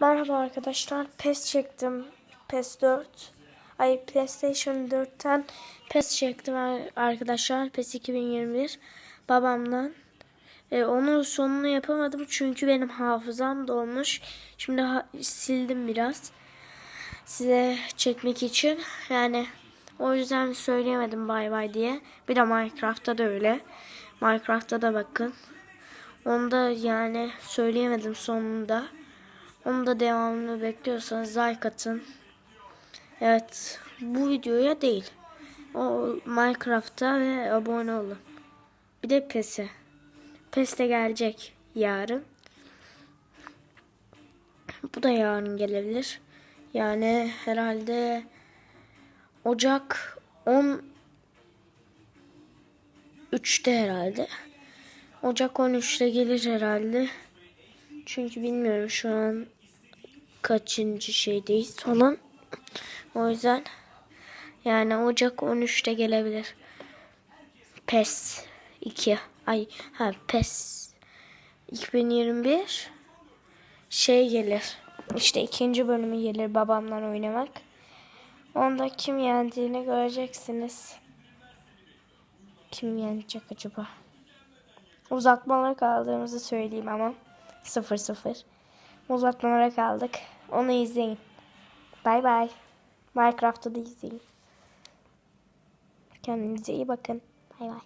Merhaba arkadaşlar. PES çektim. PES 4. Ay PlayStation 4'ten PES çektim ar- arkadaşlar. PES 2021 babamdan. E, onun sonunu yapamadım çünkü benim hafızam dolmuş. Şimdi ha- sildim biraz. Size çekmek için. Yani o yüzden söyleyemedim bay bay diye. Bir de Minecraft'ta da öyle. Minecraft'ta da bakın. Onu da yani söyleyemedim sonunda. Onu da devamını bekliyorsanız like atın. Evet bu videoya değil. O Minecraft'a ve abone olun. Bir de PES'e. PES de gelecek yarın. Bu da yarın gelebilir. Yani herhalde Ocak 10 3'te herhalde. Ocak 13'te gelir herhalde. Çünkü bilmiyorum şu an kaçıncı şeydeyiz falan. O yüzden yani Ocak 13'te gelebilir. PES 2 ay ha PES 2021 şey gelir. İşte ikinci bölümü gelir babamla oynamak. Onda kim yendiğini göreceksiniz. Kim yenecek acaba? Uzatmalara kaldığımızı söyleyeyim ama. 0-0. Uzatmalara kaldık. Onu izleyin. Bay bay. Minecraft'ta da izleyin. Kendinize iyi bakın. Bay bay.